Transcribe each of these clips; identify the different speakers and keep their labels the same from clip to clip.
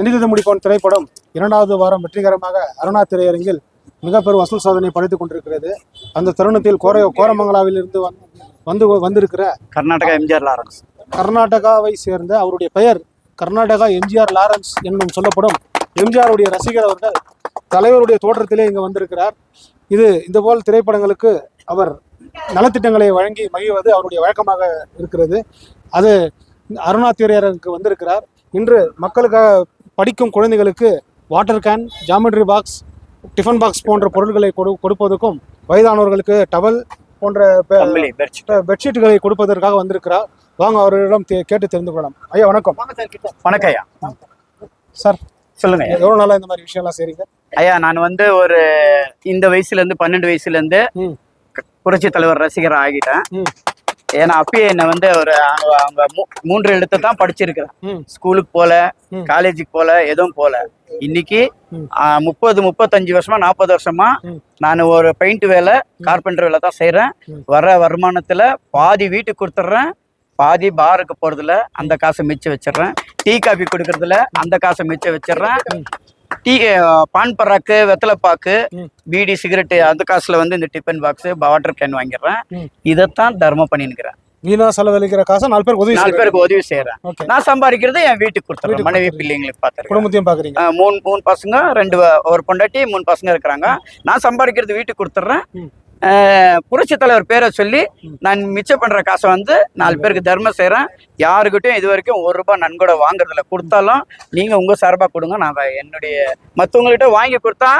Speaker 1: நினைத்தது முடிப்போன் திரைப்படம் இரண்டாவது வாரம் வெற்றிகரமாக அருணா திரையரங்கில் மிக பெரும் வசூல் சாதனை படைத்துக் கொண்டிருக்கிறது. அந்த தருணத்தில் கோர கோரமங்கலாவில் இருந்து வந்து வந்து வந்திருக்கிற
Speaker 2: கர்நாடகா எம்ஜிஆர் லாரன்ஸ்.
Speaker 1: கர்நாடகாவை சேர்ந்த அவருடைய பெயர் கர்நாடகா எம்ஜிஆர் லாரன்ஸ் என்னும் சொல்லப்படும் எம்ஜிஆருடைய ரசிகர் அவர்கள் தலைவருடைய தோற்றத்திலே இங்கு வந்திருக்கிறார். இது இதுபோல் திரைப்படங்களுக்கு அவர் நலத்திட்டங்களை வழங்கி மகிழ்வது அவருடைய வழக்கமாக இருக்கிறது. அது அருணா திரையரங்குக்கு வந்திருக்கிறார். இன்று மக்களுக்காக படிக்கும் குழந்தைகளுக்கு water can geometry box tiffin box போன்ற பொருட்களை கொடு கொடுப்பதற்கும் வயதானவர்களுக்கு டவல் போன்ற பெட்ஷீட்டுகளை கொடுப்பதற்காக வந்திருக்கிறார். வாங்க அவரிடம் தே- கேட்டு தெரிந்து கொள்ளலாம். ஐயா வணக்கம்.
Speaker 2: வணக்கம் ஐயா
Speaker 1: சார்
Speaker 2: சொல்லுங்க. ஐயா.
Speaker 1: எவ்வளவு நாளா இந்த மாதிரி விஷயம்லாம் செய்றீங்க?
Speaker 2: ஐயா நான் வந்து ஒரு இந்த வயசுல இருந்து பன்னெண்டு வயசுல இருந்து. புரட்சி தலைவர் ரசிகர் ஆகிட்டேன்.
Speaker 1: ம்.
Speaker 2: ஏன்னா அப்பயே என்ன வந்து ஒரு அவங்க அவங்க மூன்று எழுத்து தான் படிச்சிருக்கிறேன். ஸ்கூலுக்கு போல. காலேஜுக்கு போல எதுவும் போல. இன்னைக்கு முப்பது முப்பத்தஞ்சு வருஷமா நாற்பது வருஷமா. நான் ஒரு பெயிண்ட் வேலை கார்பெண்டர் வேலை தான் செய்றேன்.
Speaker 1: ம்.
Speaker 2: வர வருமானத்துல பாதி வீட்டுக்கு கொடுத்துட்றேன் பாதி பாருக்கு போறதுல அந்த காசை மிச்சம் வச்சிடுறேன். டீ காபி கொடுக்கறதுல அந்த காசை மிச்சம் வச்சிடுறேன். டீ பான் பராக்கு வெத்தலைப்பாக்கு
Speaker 1: ம்.
Speaker 2: பீடி சிகரெட்டு அந்த காசுல வந்து இந்த டிஃபன் பாக்ஸ் வாட்டர் கேன் வாங்கிடுறேன். இதைத்தான் தர்மம் பண்ணிருக்கிறேன்
Speaker 1: வீணா செலவழிக்கிற காசை நாலு பேருக்கு உதவி
Speaker 2: நாலு பேருக்கு உதவி செய்யறேன். நான் சம்பாதிக்கிறது என் வீட்டுக்கு கொடுத்துறேன்.
Speaker 1: வீட்டுக்கு
Speaker 2: மனைவி. பிள்ளைங்களுக்கு பார்த்துருக்கேன்
Speaker 1: குடும்பத்தையும் பாக்குறீங்க
Speaker 2: மூணு மூணு பசங்க ரெண்டு ஒரு பொண்டாட்டி மூணு பசங்க இருக்கிறாங்க. நான் சம்பாதிக்கிறது வீட்டுக்கு கொடுத்துட்றேன். புரட்சி தலைவர் பேரை சொல்லி நான் மிச்சம் பண்ணுற காசை வந்து நாலு பேருக்கு தர்மம் செய்கிறேன் யாருக்கிட்டையும் இது வரைக்கும் ஒரு ரூபாய் நன்கொடை வாங்குறதில்ல. கொடுத்தாலும் நீங்கள் உங்கள் சார்பாக கொடுங்க. நான் என்னுடைய மற்றவங்கள்கிட்ட வாங்கி கொடுத்தா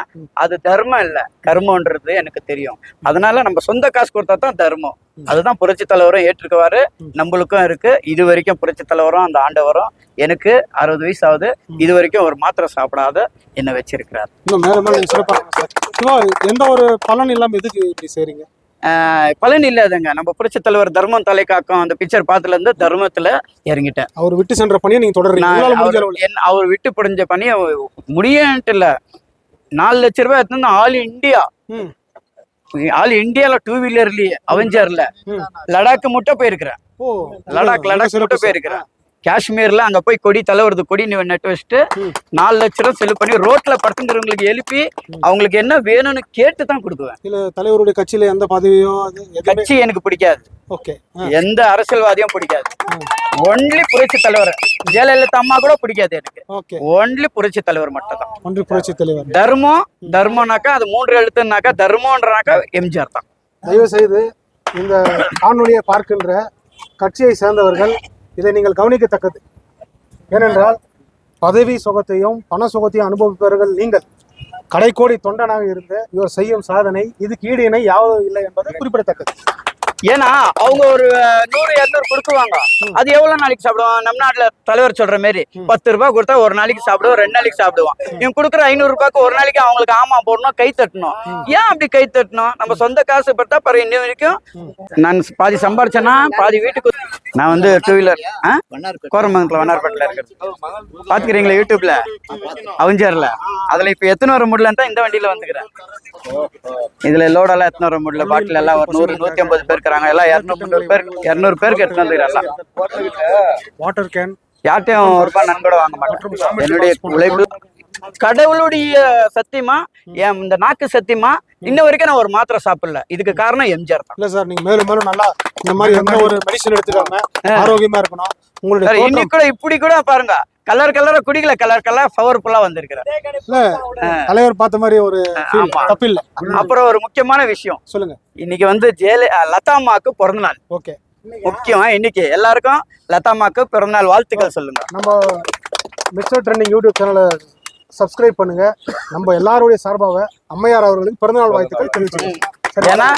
Speaker 2: அது தர்மம் இல்லை. கர்மன்றது எனக்கு தெரியும். அதனால நம்ம சொந்த காசு கொடுத்தா தான் தர்மம். அதுதான் புரட்சி தலைவரும் ஏற்றுக்குவாரு நம்மளுக்கும் இருக்கு. இது வரைக்கும் புரட்சி தலைவரும் அந்த ஆண்டவரும் எனக்கு அறுபது வயசு ஆகுது. இது வரைக்கும் ஒரு மாத்திரை சாப்பிடாத என்னை வச்சிருக்கிறார்.
Speaker 1: எந்த ஒரு பலன் இல்லாம எதுக்கு இப்படி செய்றீங்க?
Speaker 2: பலன் இல்லாதங்க. நம்ம புரட்சி தலைவர் தர்மம் தலை காக்கும் அந்த பிக்சர் பார்த்ததுல இருந்து தர்மத்துல இறங்கிட்டேன்.
Speaker 1: அவர் விட்டு சென்ற பணியை நீங்க தொடர்றீங்க.
Speaker 2: அவர் விட்டு பிடிஞ்ச பணியை முடியன்ட்டு இல்ல. நாலு லட்ச ரூபாய் எடுத்து ஆல் இந்தியா ஆல் இந்தியால டூ வீலர்லயே அவெஞ்சர்ல. லடாக் மட்டும் போயிருக்கிறேன். லடாக் லடாக் மட்டும் போயிருக்கிறேன். காஷ்மீர்ல அங்க போய் கொடி தலைவரது கொடி நி- நட்டு வச்சுட்டு. நாலு லட்ச ரூபா செலவு பண்ணி ரோட்ல படுத்துங்கிறவங்களுக்கு எழுப்பி அவங்களுக்கு என்ன வேணும்னு கேட்டு தான் கொடுக்குவேன்.
Speaker 1: இல்ல தலைவருடைய கட்சியில எந்த பதவியோ
Speaker 2: கட்சி எனக்கு பிடிக்காது.
Speaker 1: ஓகே.
Speaker 2: எந்த அரசியல்வாதியும் பிடிக்காது. ஒன்லி புரட்சி தலைவர். ஜெயலலிதா அம்மா கூட பிடிக்காது எனக்கு.
Speaker 1: ஓகே.
Speaker 2: ஒன்லி புரட்சி தலைவர் மட்டும் தான்
Speaker 1: ஒன்று புரட்சி தலைவர்.
Speaker 2: தர்மம் தர்மம்னாக்கா அது மூன்று எழுத்துனாக்கா தர்மம்ன்றனாக்கா எம்ஜிஆர் தான்.
Speaker 1: தயவு செய்து இந்த காணொலியை பார்க்கின்ற கட்சியை சேர்ந்தவர்கள் இதை நீங்கள் கவனிக்கத்தக்கது. ஏனென்றால் பதவி சுகத்தையும் பண சுகத்தையும் அனுபவிப்பவர்கள் நீங்கள். கடைக்கோடி தொண்டனாக இருந்து இவர் செய்யும் சாதனை இதுக்கு ஈடு இணை யாவது இல்லை என்பது குறிப்பிடத்தக்கது.
Speaker 2: ஏன்னா அவங்க ஒரு நூறு இரநூறு கொடுக்குவாங்க அது எவ்வளவு நாளைக்கு சாப்பிடுவான்? நம்ம நாட்டுல தலைவர் சொல்ற மாதிரி பத்து ரூபாய் கொடுத்தா ஒரு நாளைக்கு சாப்பிடுவோம் ரெண்டு நாளைக்கு சாப்பிடுவான். இவன் கொடுக்குற ஐநூறு ரூபாய்க்கு ஒரு நாளைக்கு அவங்களுக்கு ஆமா போடணும் கை தட்டணும். ஏன் அப்படி கை தட்டணும்? நம்ம சொந்த காசு பட்டா பிறகு இன்ன வரைக்கும் நான் பாதி சம்பாரிச்சேன்னா பாதி வீட்டுக்கு நான் வந்து டூ வீலர் கோரமங்கலத்துல வண்ணார்பேட்டில் இருக்கிறது. பாத்துக்கிறீங்களா யூடியூப்ல? அவஞ்சர்ல. அதுல இப்ப எத்தனை வர முடியலன்னு தான் இந்த வண்டியில வந்துக்கிறேன். இதுல லோடெல்லாம் எத்தனை வர முடியல பாட்டில் எல்லாம் ஒரு நூறு நூத்தி ஐம்பது பேர் இருக்கிறாங்க எல்லாம் இரநூறு முந்நூறு பேர் இரநூறு பேருக்கு வந்துக்கிறேன்
Speaker 1: வாட்டர் கேன்
Speaker 2: யார்ட்டையும் ஒரு ரூபாய் நன்கொடை வாங்க மாட்டேன் என்னுடைய உழைப்பு. கடவுளுடைய சத்தியமா என் இந்த நாக்கு சத்தியமா இன்ன வரைக்கும் நான் ஒரு மாத்திரை சாப்பிடல. இதுக்கு காரணம் எம்ஜிஆர் தான்.
Speaker 1: இல்ல சார் நீங்க மேலும் மேலும் நல்லா இந்த மாதிரி எந்த ஒரு மெடிசன் எடுத்துக்காம ஆரோக்கியமா இருக்கணும். தோற்றம்
Speaker 2: இன்னைக்கு கூட இப்படி கூட பாருங்க. கலர் கலரா குடிக்கல கலர் கலர் பவர்ஃபுல்லா வந்திருக்கிறேன்
Speaker 1: இல்ல தலைவர் பார்த்த மாதிரி ஒரு
Speaker 2: ஆமா.
Speaker 1: தப்பில்லை
Speaker 2: அப்புறம் ஒரு முக்கியமான விஷயம்.
Speaker 1: சொல்லுங்க.
Speaker 2: இன்னைக்கு வந்து ஜெயல லதா அம்மாக்கு பிறந்த நாள்
Speaker 1: ஓகே
Speaker 2: முக்கியம் இன்னைக்கு எல்லாருக்கும் லதா அம்மாக்கு பிறந்த நாள் வாழ்த்துக்கள் சொல்லுங்க.
Speaker 1: நம்ம மிஸ்டர் ட்ரெண்டிங் யூடியூப் சேனலை சப்ஸ்கிரைப் பண்ணுங்க. நம்ம எல்லாருடைய சார்பாக அம்மையார் அவர்களுக்கு பிறந்தநாள் வாழ்த்துக்கள் தெரிவிச்சுக்கோங்க
Speaker 2: ஏன்னா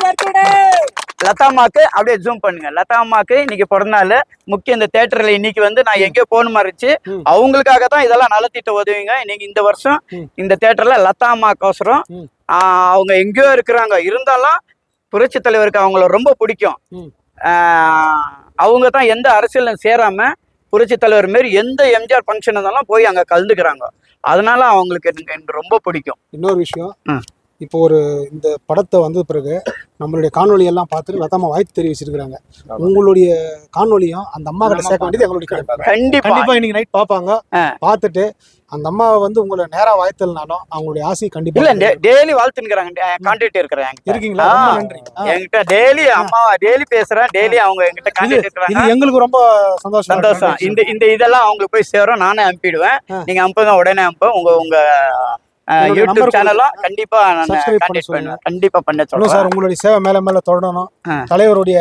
Speaker 2: லதா அம்மாக்கு அப்படியே ஜூம் பண்ணுங்க. லதா அம்மாக்கு இன்னைக்கு பிறந்த நாள் முக்கிய இந்த தேட்டர்ல இன்னைக்கு வந்து நான் எங்கேயோ போகணுமா இருந்துச்சு. அவங்களுக்காக தான் இதெல்லாம் நலத்திட்ட உதவிங்க. இன்னைக்கு இந்த வருஷம். இந்த தேட்டர்ல லதா அம்மாக்கோசரம்
Speaker 1: ம்.
Speaker 2: ஆஹ், அவங்க எங்கேயோ இருக்கிறாங்க. இருந்தாலும் புரட்சி தலைவருக்கு அவங்கள ரொம்ப பிடிக்கும். அவங்க தான் எந்த அரசியலும் சேராம புரட்சி தலைவர் மாரி எந்த எம்ஜிஆர் ஃபங்க்ஷன் இருந்தாலும் போய் அங்க கலந்துக்கிறாங்க. அதனால அவங்களுக்கு எனக்கு ரொம்ப பிடிக்கும்.
Speaker 1: இன்னொரு விஷயம். இப்போ ஒரு இந்த படத்தை வந்த பிறகு நம்மளுடைய காணொளி எல்லாம் பார்த்துட்டு லதாமா வாழ்த்து தெரிவிச்சிருக்கிறாங்க. உங்களுடைய காணொளியும் அந்த அம்மா கிட்ட சேர்க்க வேண்டியது எங்களுடைய.
Speaker 2: கண்டிப்பா.
Speaker 1: கண்டிப்பா. இன்னைக்கு நைட் பார்ப்பாங்க. பார்த்துட்டு அந்த அம்மாவை வந்து உங்களை நேரா வாழ்த்தலனாலும் அவங்களுடைய ஆசை கண்டிப்பா
Speaker 2: இல்ல டெய்லி வாழ்த்துனுக்குறாங்க கான்டாக்ட் இருக்கிறேன்.
Speaker 1: இருக்கீங்களா? நன்றி.
Speaker 2: என்கிட்ட டெய்லி அம்மா டெய்லி பேசுறேன். டெய்லி அவங்க என்கிட்ட கான்டாக்ட் இருக்கிறாங்க.
Speaker 1: எங்களுக்கு ரொம்ப சந்தோஷம்
Speaker 2: சந்தோஷம். இந்த இந்த இதெல்லாம் அவங்களுக்கு போய் சேரும். நானே அனுப்பிடுவேன். நீங்க அனுப்புங்க உடனே அனுப்ப. உங்க உங்க யூடியூப் சேனலும் கண்டிப்பா நான்
Speaker 1: Subscribe பண்ண
Speaker 2: கான்டாக்ட்
Speaker 1: சொல்லுங்க.
Speaker 2: பண்ணுவேன் கண்டிப்பா பண்ண சொல்றேன்.
Speaker 1: சார் உங்களுடைய சேவை மேல மேல தொடரணும். தலைவருடைய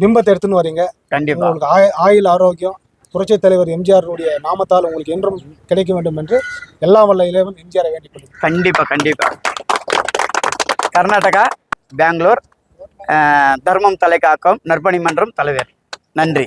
Speaker 1: பிம்பத்தை எடுத்துன்னு வரீங்க.
Speaker 2: கண்டிப்பா.
Speaker 1: உங்களுக்கு ஆய- ஆயுள் ஆரோக்கியம் புரட்சி தலைவர் எம்ஜிஆருடைய நாமத்தால் உங்களுக்கு என்றும் கிடைக்க வேண்டும் என்று எல்லா வல்ல இறைவன் எம்ஜிஆரை வேண்டிக்
Speaker 2: கண்டிப்பா கண்டிப்பா. கர்நாடகா பெங்களூர் தர்மம் தலைக்காக்கம் நற்பணி மன்றம் தலைவர். நன்றி.